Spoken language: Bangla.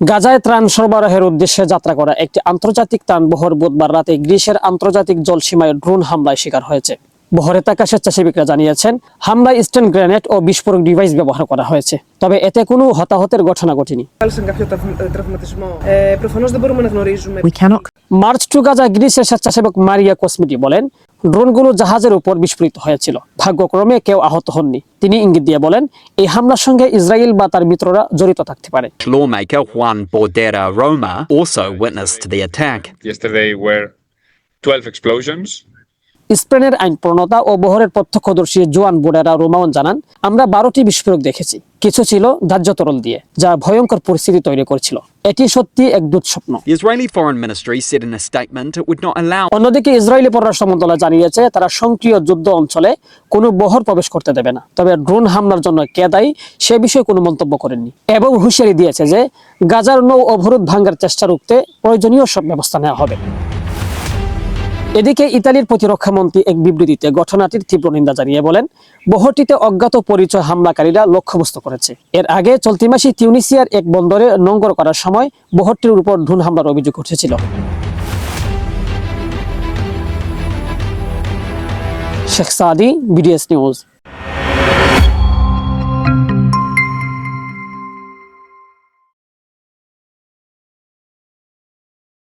গাজায় ত্রাণ সরবরাহের উদ্দেশ্যে যাত্রা করা একটি আন্তর্জাতিক ত্রাণবহর বুধবার রাতে গ্রিসের আন্তর্জাতিক জলসীমায় ড্রোন হামলায় শিকার হয়েছে। বহরে তাকা স্বেচ্ছাসেবিকরা জানিয়েছেন হামলায় স্ট্যান্ড গ্রেনেড ও বিস্ফোরক ডিভাইস ব্যবহার করা হয়েছে। তবে এতে কোনো হতাহতের ঘটনা ঘটেনি। মার্চ টু গাজা গ্রিসের স্বেচ্ছাসেবক মারিয়া কসমিটি বলেন ড্রোনগুলো জাহাজের উপর বিস্ফোরিত হয়েছিল। দুর্ভাগ্যক্রমে কেউ আহত হননি। তিনি ইঙ্গিত দিয়ে বলেন এই হামলার সঙ্গে ইসরায়েল বা তার মিত্ররা জড়িত থাকতে পারে। স্পেনের আইন প্রণতা ও বহরের প্রত্যক্ষদর্শী জোয়ান বোডেরা রোমাওন জানান আমরা বারোটি বিস্ফোরক দেখেছি। কিছু ছিল দাহ্য তরল দিয়ে যা ভয়ঙ্কর পরিস্থিতি তৈরি করেছিল। এটি সত্যি এক দুঃস্বপ্ন। অন্যদিকে ইসরায়েলি পররাষ্ট্র মন্ত্রণালয় জানিয়েছে তারা সক্রিয় যুদ্ধ অঞ্চলে কোনো বহর প্রবেশ করতে দেবে না। তবে ড্রোন হামলার জন্য কে দায়ী সে বিষয়ে কোনো মন্তব্য করেননি। এবং হুঁশিয়ারি দিয়েছে যে গাজার নৌ অবরোধ ভাঙ্গার চেষ্টা রুখতে প্রয়োজনীয় সব ব্যবস্থা নেওয়া হবে। এদিকে ইতালির প্রতিরক্ষা মন্ত্রী এক বিবৃতিতে ঘটনাটির তীব্র নিন্দা জানিয়ে বলেন বহরটিতে অজ্ঞাত পরিচয় হামলাকারীরা লক্ষ্যবস্তু করেছে। এর আগে চলতি মাসে তিউনিসিয়ার এক বন্দরে নোংর করার সময় বহরটির উপর ধুন হামলার অভিযোগ উঠেছিল। Sheikh Sadi, BDS news.